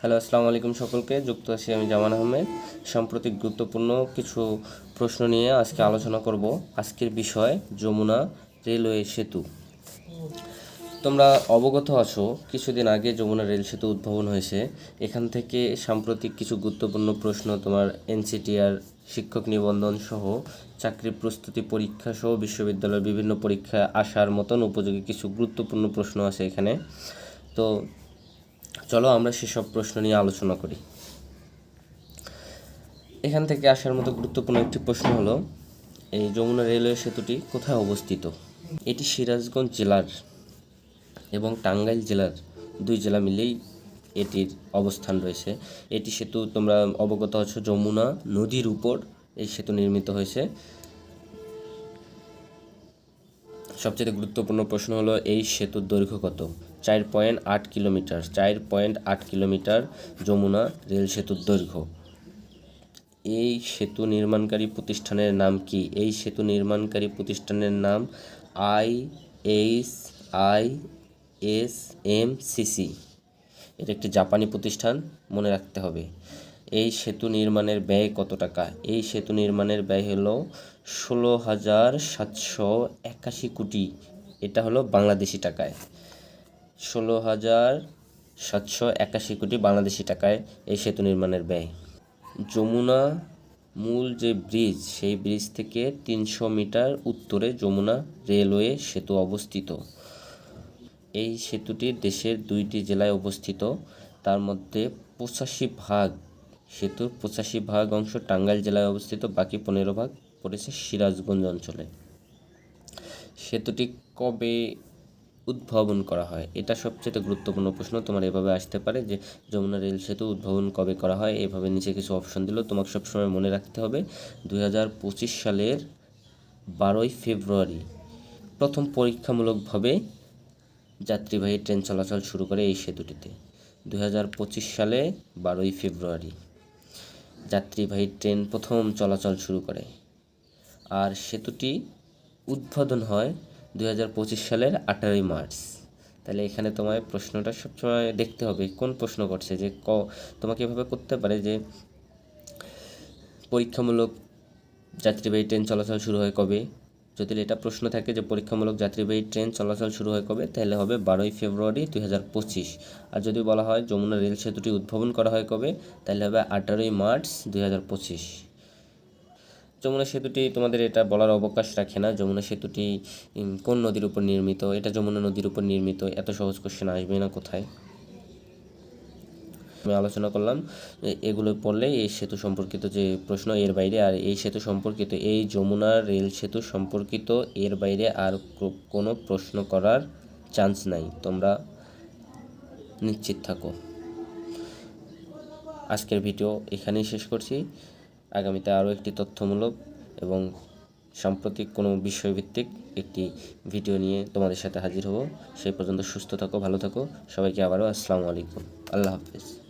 Hello, আসসালামু আলাইকুম সকলকে। যুক্ত আছি আমি জামান আহমেদ। সাম্প্রতিক গুরুত্বপূর্ণ কিছু প্রশ্ন নিয়ে আজকে আলোচনা করব। আজকের বিষয়, যমুনা রেলওয়ে সেতু। তোমরা অবগত আছো, কিছুদিন আগে যমুনা রেল সেতু উদ্ভাবন হয়েছে। এখান থেকে সাম্প্রতিক কিছু গুরুত্বপূর্ণ প্রশ্ন তোমার এনসিটিআর, শিক্ষক নিবন্ধন সহ চাকরি প্রস্তুতি পরীক্ষা সহ বিশ্ববিদ্যালয়ের বিভিন্ন পরীক্ষায় আসার মতন উপযোগী কিছু গুরুত্বপূর্ণ প্রশ্ন আছে এখানে। তো চলো আমরা সেসব প্রশ্ন নিয়ে আলোচনা করি। এখান থেকে আসার মতো গুরুত্বপূর্ণ একটি প্রশ্ন হলো, এই যমুনা রেলওয়ে সেতুটি কোথায় অবস্থিত? এটি সিরাজগঞ্জ জেলার এবং টাঙ্গাইল জেলার দুই জেলা মিলেই এটির অবস্থান রয়েছে। এটি সেতু তোমরা অবগত আছো, যমুনা নদীর উপর এই সেতু নির্মিত হয়েছে। সবচেয়ে গুরুত্বপূর্ণ প্রশ্ন হলো, এই সেতুর দৈর্ঘ্য কত? চার পয়েন্ট আট কিলোমিটার, চার পয়েন্ট আট কিলোমিটার যমুনা রেল সেতুর দৈর্ঘ্য। এই সেতু নির্মাণকারী প্রতিষ্ঠানের নাম কি? এই সেতু নির্মাণকারী প্রতিষ্ঠানের নাম I H I S M CC এটা একটি জাপানি প্রতিষ্ঠান, মনে রাখতে হবে। এই সেতু নির্মাণের ব্যয় কত টাকা? এই সেতু নির্মাণের ব্যয় হলো ষোলো হাজার সাতশো একাশি কোটি। এটা হলো বাংলাদেশি টাকায়। ষোলো হাজার সাতশো একাশি কোটি বাংলাদেশি টাকায় এই সেতু নির্মাণের ব্যয়। যমুনা মূল যে ব্রিজ, সেই ব্রিজ থেকে তিনশো মিটার উত্তরে যমুনা রেলওয়ে সেতু অবস্থিত। এই সেতুটি দেশের দুইটি জেলায় অবস্থিত। তার মধ্যে পঁচাশি ভাগ সেতুর পঁচাশি ভাগ অংশ টাঙ্গাইল জেলায় অবস্থিত, বাকি পনেরো ভাগ পড়েছে সিরাজগঞ্জ অঞ্চলে। সেতুটি কবে উদ্ভাবন করা হয়। এটা সবচেয়ে গুরুত্বপূর্ণ প্রশ্ন, তোমার এভাবে আসতে পারে যে যমুনা রেল সেতু উদ্ভাবন কবে করা হয়, এভাবে নিচে কিছু অপশন দিল। তোমাকে সবসময় মনে রাখতে হবে দু হাজার পঁচিশ সালের বারোই ফেব্রুয়ারি প্রথম পরীক্ষামূলকভাবে যাত্রীবাহী ট্রেন চলাচল শুরু করে এই সেতুটিতে। দু হাজার পঁচিশ সালে বারোই ফেব্রুয়ারি যাত্রীবাহী ট্রেন প্রথম চলাচল শুরু করে। আর সেতুটি উদ্বোধন হয় দুই হাজার পঁচিশ সালের আঠারোই মার্চ। তাহলে এখানে তোমায় প্রশ্নটা সবসময় দেখতে হবে, কোন প্রশ্ন করছে? যে ক, তোমাকে এভাবে করতে পারে যে পরীক্ষামূলক যাত্রীবাহী ট্রেন চলাচল শুরু হয় কবে? যদি এটা প্রশ্ন থাকে যে পরীক্ষামূলক যাত্রীবাহী ট্রেন চলাচল শুরু হয় কবে, তাহলে হবে বারোই ফেব্রুয়ারি দুই হাজার পঁচিশ। আর যদি বলা হয় যমুনা রেল সেতুটি উদ্ভাবন করা হয় কবে, তাহলে হবে আঠারোই মার্চ দুই হাজার পঁচিশ। যমুনা সেতুটি তোমাদের এটা বলার অবকাশ রাখে না। যমুনা সেতুটি কোন নদীর উপর নির্মিত? এটা যমুনা নদীর উপর নির্মিত। এত সহজ কোশ্চেন আসবে না কোথায়? আমি আলোচনা করলাম এগুলো পড়লে এই সেতু সম্পর্কিত যে প্রশ্ন এর বাইরে, আর এই সেতু সম্পর্কিত, এই যমুনা রেল সেতু সম্পর্কিত এর বাইরে আর কোনো প্রশ্ন করার চান্স নাই। তোমরা নিশ্চিত থাকো। আজকের ভিডিও এখানেই শেষ করছি। আগামীতে আরও একটি তথ্যমূলক এবং সাম্প্রতিক কোনো বিষয়ভিত্তিক একটি ভিডিও নিয়ে তোমাদের সাথে হাজির হব। সেই পর্যন্ত সুস্থ থাকো, ভালো থাকো। সবাইকে আবারও আসসালামু আলাইকুম। আল্লাহ হাফিজ।